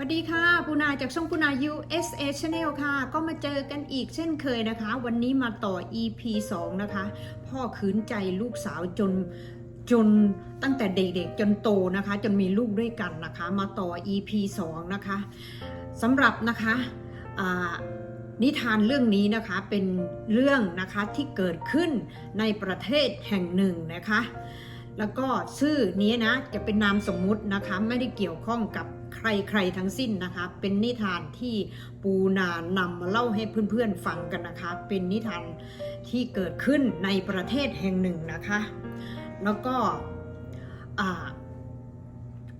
สวัสดีค่ะปูนาจากช่องปูนา USA Channel ค่ะ ก็มาเจอกันอีกเช่นเคยนะคะ วันนี้มาต่อ EP 2 นะคะ พ่อขืนใจลูกสาวจนจนตั้งแต่เด็กๆ จนโตนะคะ จนมีลูกด้วยกันนะคะ มาต่อ EP 2 นะคะสำหรับนะคะนิทานเรื่องนี้นะคะเป็นเรื่องนะคะที่เกิดขึ้นในประเทศแห่งหนึ่งนะคะ แล้วก็ชื่อนี้นะจะเป็นนามสมมุตินะคะไม่ได้เกี่ยวข้องกับ ใครๆทั้งสิ้นนะคะ เป็นนิทานที่ปูนานำมาเล่าให้เพื่อนๆฟังกันนะคะ เป็นนิทานที่เกิดขึ้นในประเทศแห่งหนึ่งนะคะ แล้วก็อ่า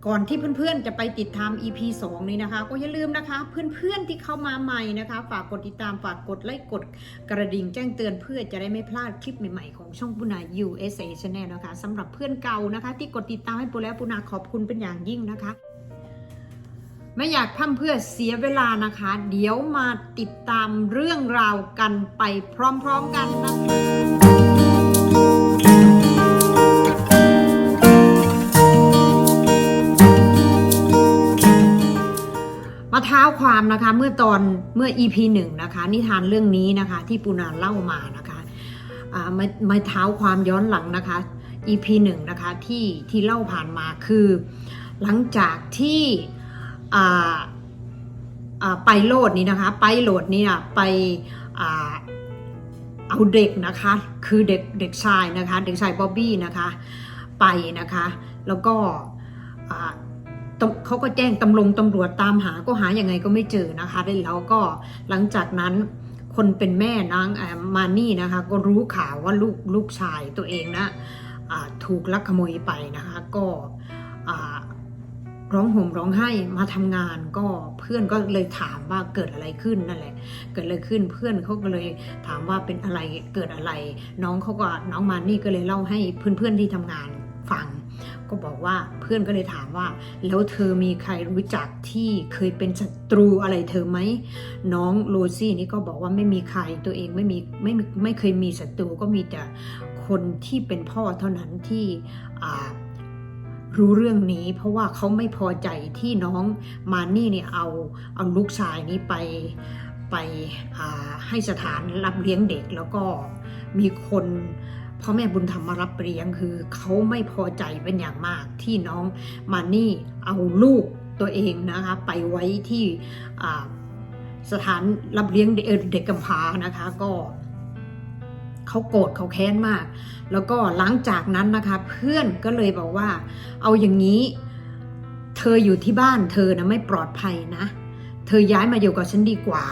ก่อนที่เพื่อนๆจะไปติดตาม EP 2 นี้นะคะ ก็อย่าลืมนะคะ เพื่อนๆที่เข้ามาใหม่นะคะ ฝากกดติดตามฝากกดไลค์กดกระดิ่งแจ้งเตือนเพื่อจะได้ไม่พลาดคลิปใหม่ๆของช่องปุนา USA Channel นะคะสำหรับเพื่อนเก่านะคะ ที่กดติดตามให้ปูแล้วปูนาขอบคุณเป็นอย่างยิ่งนะคะ ไม่อยากพั่มเพื่อเสียเวลานะคะ เดี๋ยวมาติดตามเรื่องราวกันไปพร้อมๆกันนะคะมาเท้าความนะคะเมื่อตอนเมื่อ EP หนึ่งนะคะ นิทานเรื่องนี้นะคะที่ปูนาเล่ามานะคะมามาเท้าความย้อนหลังนะคะ EP หนึ่งนะคะที่ที่เล่าผ่านมาคือ หลังจากที่ ไปโลดนี้นะคะ ไปโหลดนี่ไปอเอาเด็กนะคะ คือเด็กเด็กชายนะคะ เด็กชายบ๊อบบี้นะคะ ไปนะคะ แล้วก็เขาก็แจ้งตำรวจตำรวจตามหาก็หาอยังไงก็ไม่เจอนะคะแล้วก็หลังจากนั้นคนเป็นแม่นางมานี่นะคะ ก็รู้ข่าวว่าลูกลูกชายตัวเองนะถูกลักขโมยไปนะคะ ก็ ร้องห่มร้องไห้มาทำงานก็เพื่อนก็เลยถามว่าเกิดอะไรขึ้นนั่นแหละ เกิดอะไรขึ้นเพื่อนเขาก็เลยถามว่าเป็นอะไรเกิดอะไร น้องเขาก็น้องมานี่ก็เลยเล่าให้เพื่อนๆที่ทำงานฟัง ก็บอกว่าเพื่อนก็เลยถามว่า แล้วเธอมีใครรู้จักที่เคยเป็นศัตรูอะไรเธอไหมน้องโรซี่นี่ก็บอกว่าไม่มีใครตัวเองไม่มีไม่ไม่เคยมีศัตรูก็มีแต่คนที่เป็นพ่อเท่านั้นที่อ่า รู้เรื่องนี้ เพราะว่าเขาไม่พอใจที่น้องมานี่เนี่ยเอาเอาลูกชายนี้ไปไปอ่าให้สถานรับเลี้ยงเด็กแล้วก็มีคนพ่อแม่บุญธรรมมารับเลี้ยงคือเขาไม่พอใจเป็นอย่างมากที่น้องมานี่เอาลูกตัวเองนะคะไปไว้ที่สถานรับเลี้ยงเด็กเอ่อเด็กกำพร้านะคะก็ เขาโกรธเขาแค้นมาก แล้วก็หลังจากนั้นนะคะ เพื่อนก็เลยบอกว่า เอาอย่างนี้ เธออยู่ที่บ้านเธอนะไม่ปลอดภัยนะ เธอย้ายมาอยู่กับฉันดีกว่า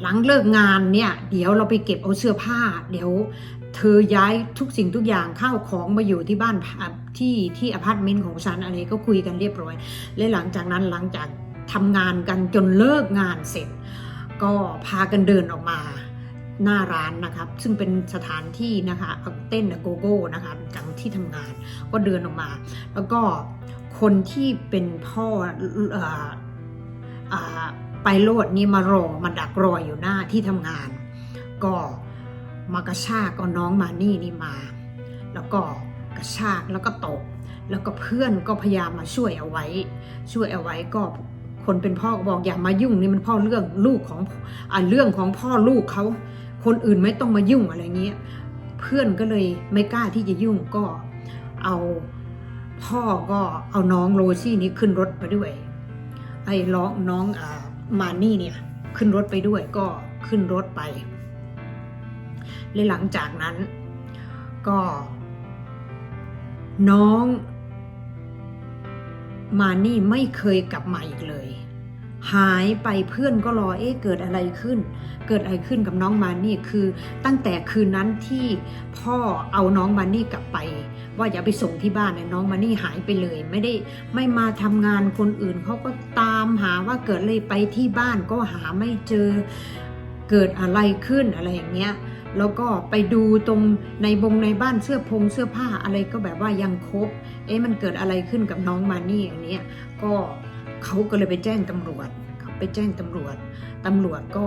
หลังเลิกงานเนี่ย เดี๋ยวเราไปเก็บเอาเสื้อผ้า เดี๋ยวเธอย้ายทุกสิ่งทุกอย่างข้าวของมาอยู่ที่บ้านที่ที่อพาร์ตเมนต์ของฉันอะไรก็คุยกันเรียบร้อย และหลังจากนั้นหลังจากทำงานกันจนเลิกงานเสร็จ ก็พากันเดินออกมา หน้าร้านนะครับ ซึ่งเป็นสถานที่นะคะเต้นโกโก้นะคะจากที่ทำงานก็เดินออกมา แล้วก็คนที่เป็นพ่ออไปโลดนี่มารอมาดักรออยู่หน้าที่ทำงาน ก็มากระชากก็น้องมานี่นี่มา แล้วก็กระชากแล้วก็ตบแล้วก็เพื่อนก็พยายามมาช่วยเอาไว้ ช่วยเอาไว้ก็ คนเป็นพ่อก็บอกอย่ามายุ่งนี่มันพ่อเรื่องลูกของอ่าเรื่องของพ่อลูกเขาคนอื่นไม่ต้องมายุ่งอะไรเงี้ยเพื่อนก็เลยไม่กล้าที่จะยุ่งก็เอาพ่อก็เอาน้องโรซี่นี้ขึ้นรถไปด้วย ไอ้ร้อน้องอามานี่เนี่ยขึ้นรถไปด้วยก็ขึ้นรถไปและหลังจากนั้นก็น้อง มานี่ไม่เคยกลับมาอีกเลย หายไปเพื่อนก็รอเอ๊ะเกิดอะไรขึ้น เกิดอะไรขึ้นกับน้องมานี่คือตั้งแต่คืนนั้นที่พ่อเอาน้องมานี่กลับไป ว่าอย่าไปส่งที่บ้านเนี่ยน้องมานี่หายไปเลย ไม่ได้ไม่มาทำงานคนอื่นเขาก็ตามหาว่าเกิดอะไรไปที่บ้านก็หาไม่เจอเกิดอะไรขึ้นอะไรอย่างเงี้ยแล้วก็ไปดูตรงในบงในบ้านเสื้อพงเสื้อผ้าอะไรก็แบบว่ายังครบ เอ๊ะมันเกิดอะไรขึ้นกับน้องมานี่อย่างเนี้ยก็เขาก็เลยไปแจ้งตำรวจเขาไปแจ้งตำรวจตำรวจก็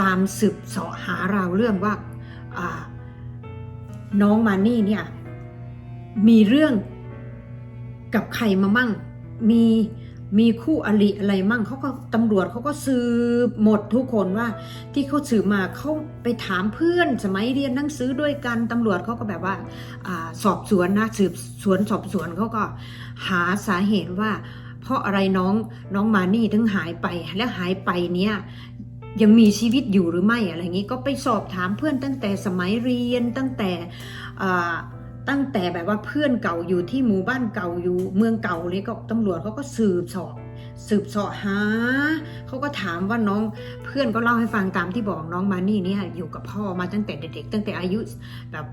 ตามสืบเสาะหาราวเรื่องว่าอ่าน้องมานี่เนี่ยมีเรื่องกับใครมามั่งมี มีคู่อริอะไรมั่งเขาก็ตำรวจเขาก็สืบหมดทุกคนว่า ที่เขาสืบมาเขาไปถามเพื่อนสมัยเรียนหนังสือด้วยกันตำรวจเขาก็แบบว่าอสอบสวนนะสืบสวนสอบสวนเขาก็หาสาเหตุว่า เพราะอะไรน้องน้องมานี่ถึงหายไปและหายไปเนี้ยยังมีชีวิตอยู่หรือไม่อะไรอย่างนี้ก็ไปสอบถามเพื่อนตั้งแต่สมัยเรียนตั้งแต่ ตั้งแต่แบบว่าเพื่อนเก่าอยู่ที่หมู่บ้านเก่าอยู่เมืองเก่าเลยก็ตำรวจเขาก็สืบสอบสืบสาะหาเขาก็ถามว่าน้องเพื่อนก็เล่าให้ฟังตามที่บอกน้องมานี่เนี่ยอยู่กับพ่อมาตั้งแต่เด็กๆตั้งแต่อายุแบบ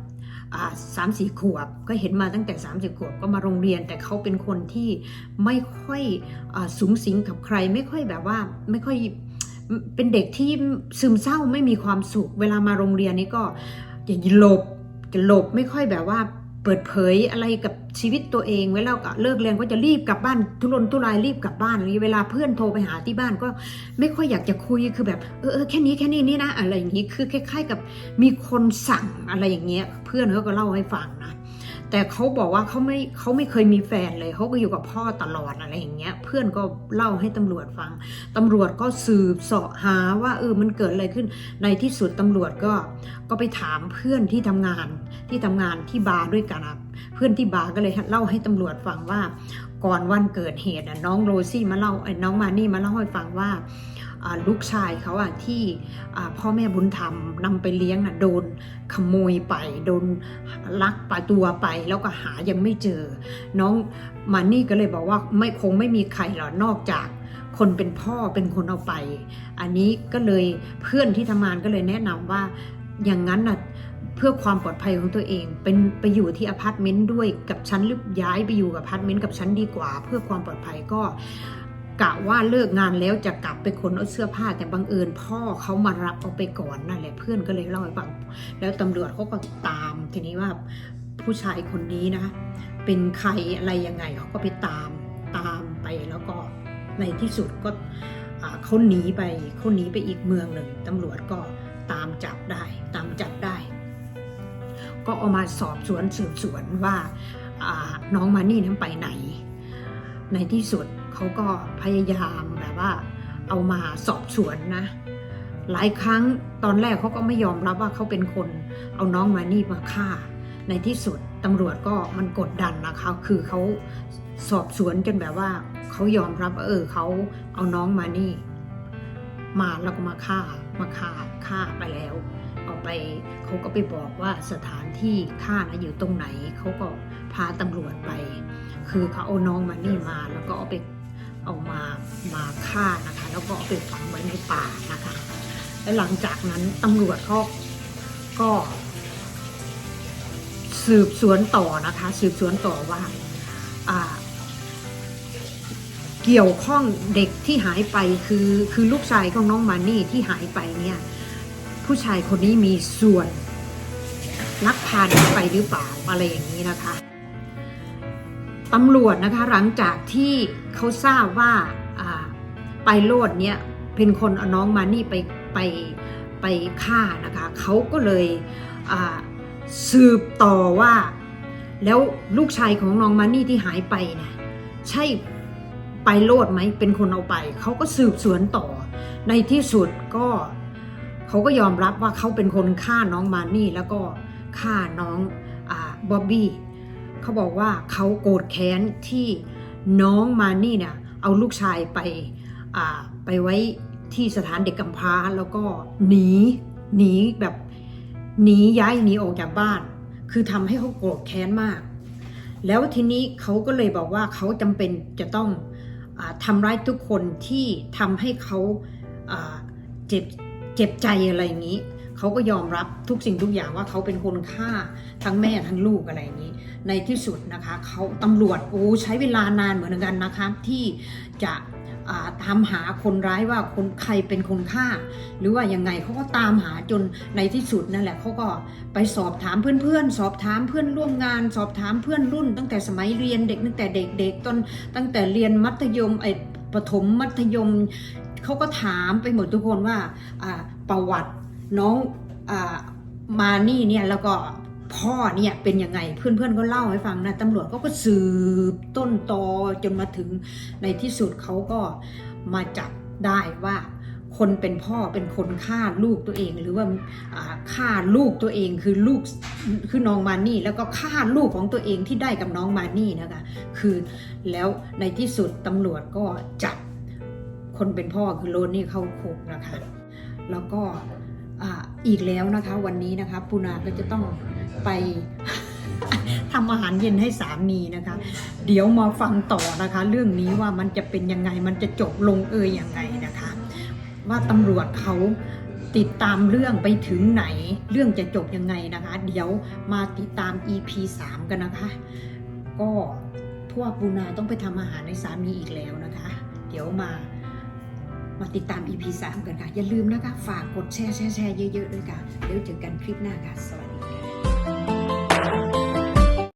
สามสี่ขวบก็เห็นมาตั้งแต่3ามสี่ขวบก็มาโรงเรียน แต่เขาเป็นคนที่ไม่ค่อยอสูงสิงกับใคร ไม่ค่อยแบบว่าไม่ค่อยเป็นเด็กที่ซึมเศร้าไม่มีความสุข เวลามาโรงเรียนนี่ก็จะหลบ หลบไม่ค่อยแบบว่าเปิดเผยอะไรกับชีวิตตัวเองเวลาเลิกเรียนก็จะรีบกลับบ้านทุรนทุรายรีบกลับบ้านอะไรอย่างนี้เวลาเพื่อนโทรไปหาที่บ้านก็ไม่ค่อยอยากจะคุยคือแบบเออเออแค่นี้แค่นี้นี่นะอะไรอย่างนี้คือคล้ายๆกับมีคนสั่งอะไรอย่างเงี้ยเพื่อนเขาก็เล่าให้ฟังนะ แต่เขาบอกว่าเขาไม่เขาไม่เคยมีแฟนเลยเขาก็อยู่กับพ่อตลอดอะไรอย่างเงี้ย เพื่อนก็เล่าให้ตำรวจฟังตำรวจก็สืบเสาะหาว่าเออมันเกิดอะไรขึ้น ในที่สุดตำรวจก็ก็ไปถามเพื่อนที่ทำงานที่ทำงานที่บาร์ด้วยกันเพื่อนที่บาร์ก็เลยเล่าให้ตำรวจฟังว่า ก่อนวันเกิดเหตุน้องโรซี่มาเล่าไอ้น้องมานี่มาเล่าให้ฟังว่า ลูกชายเขาอะที่พ่อแม่บุญธรรมนำไปเลี้ยงน่ะโดนขโมยไป โดนลักปาตัวไป แล้วก็หายังไม่เจอ น้องมานี่ก็เลยบอกว่าไม่คงไม่มีใครหรอกนอกจากคนเป็นพ่อเป็นคนเอาไป อันนี้ก็เลยเพื่อนที่ทำงานก็เลยแนะนำว่าอย่างนั้นน่ะเพื่อความปลอดภัยของตัวเอง เป็นไปอยู่ที่อพาร์ตเมนต์ด้วยกับฉันหรือย้ายไปอยู่กับอพาร์ตเมนต์กับฉันดีกว่า เพื่อความปลอดภัยก็ กะว่าเลิกงานแล้วจะกลับไปขนเอาเสื้อผ้าแต่บังเอิญพ่อเขามารับเอาไปก่อนนั่นแหละเพื่อนก็เลยเล่าให้ฟังแล้วตำรวจเขาก็ตามทีนี้ว่าผู้ชายคนนี้นะ เป็นใครอะไรยังไงเขาก็ไปตามตามไปแล้วก็ในที่สุดก็เขาหนีไปเขาหนีไปอีกเมืองหนึ่งตำรวจก็ตามจับได้ตามจับได้ ก็เอามาสอบสวนสืบสวนว่าอ่าน้องมานี่นั้นไปไหน ในที่สุด เขาก็พยายามแบบว่า เอามาสอบสวนนะ หลายครั้งตอนแรกเขาก็ไม่ยอมรับว่าเขาเป็นคนเอาน้องมานี่มาฆ่า ในที่สุดตำรวจก็มันกดดันนะคะคือเขาสอบสวนจนแบบว่าเขายอมรับเออเขาเอาน้องมานี่ มาแล้วก็มาฆ่ามาฆ่าฆ่าไปแล้ว เอาไปเขาก็ไปบอกว่าสถานที่ฆ่านะอยู่ตรงไหนเขาก็พาตำรวจไป คือเขาเอาน้องมานี่มาแล้วก็เอาไป เอามามาฆ่านะคะ แล้วก็เอาไปฝังไว้ในป่านะคะ และหลังจากนั้นตำรวจเขาก็ สืบสวนต่อนะคะ สืบสวนต่อว่าเกี่ยวข้องเด็กที่หายไปคือคือลูกชายของน้องมานี่ที่หายไปเนี่ย ผู้ชายคนนี้มีส่วนลักพาเด็กไปหรือเปล่าอะไรอย่างนี้นะคะ ตำรวจนะคะหลังจากที่เขาทราบว่าไปโลดเนี่ยเป็นคนเอาน้องมานี่ไปไปไปฆ่านะคะเขาก็เลยสืบต่อว่า แล้วลูกชายของน้องมานี่ที่หายไปเนี่ยใช่ไปโลดไหมเป็นคนเอาไป เขาก็สืบสวนต่อ ในที่สุดก็เขาก็ยอมรับว่าเขาเป็นคนฆ่าน้องมานี่แล้วก็ฆ่าน้องอบ๊อบบี้ เขาบอกว่าเขาโกรธแค้นที่น้องมานี่เนี่ยเอาลูกชายไปไปไว้ที่สถานเด็กกำพร้าแล้วก็หนีหนีแบบหนีย้ายหนีออกจากบ้าน คือทำให้เขาโกรธแค้นมาก แล้วทีนี้เขาก็เลยบอกว่าเขาจำเป็นจะต้องอทำร้ายทุกคนที่ทำให้เขาเจ็บเจ็บใจอะไรอย่างนี้เขาก็ยอมรับทุกสิ่งทุกอย่างว่าเขาเป็นคนฆ่าทั้งแม่ทั้งลูกอะไรอย่างนี้ ในที่สุดนะคะเขาตำรวจโอ้ใช้เวลานานเหมือนกันนะคะ ที่จะตามหาคนร้ายว่าคนใครเป็นคนฆ่า หรือว่ายังไงเขาก็ตามหาจนในที่สุดนั่นแหละเขาก็ไปสอบถามเพื่อนๆ สอบถามเพื่อนร่วมงาน สอบถามเพื่อนรุ่น ตั้งแต่สมัยเรียนเด็กตั้งแต่เด็กๆตอนตั้งแต่เรียนมัธยมไอ้ประถมมัธยมเขาก็ถามไปหมดทุกคนว่าประวัติน้องอมานี่เนี่ยแล้วก็ พ่อเนี่ยเป็นยังไงเพื่อนๆก็เล่าให้ฟังนะตำรวจก็ก็สืบต้นตอจนมาถึงในที่สุดเขาก็มาจับได้ว่าคนเป็นพ่อเป็นคนฆ่าลูกตัวเอง หรือว่าฆ่าลูกตัวเองคือลูกคือน้องมานี่ แล้วก็ฆ่าลูกของตัวเองที่ได้กับน้องมานี่นะคะคือแล้วในที่สุดตำรวจก็จับคนเป็นพ่อคือโรนนี่เข้าคุกนะคะ แล้วก็อีกแล้วนะคะวันนี้นะคะปูนาก็จะต้อง ไปทำอาหารเย็นให้สามีนะคะ เดี๋ยวมาฟังต่อนะคะ เรื่องนี้ว่ามันจะเป็นยังไงมันจะจบลงเอยยังไงนะคะ ว่าตำรวจเขาติดตามเรื่องไปถึงไหน เรื่องจะจบยังไงนะคะ เดี๋ยวมาติดตาม EP 3 กันนะคะ ก็พวกปูนาต้องไปทำอาหารให้สามีอีกแล้วนะคะ เดี๋ยวมามาติดตาม EP 3 กันค่ะ อย่าลืมนะคะ ฝากกดแชร์แชร์แชร์เยอะๆด้วยค่ะ เดี๋ยวเจอกันคลิปหน้าค่ะสวัสดี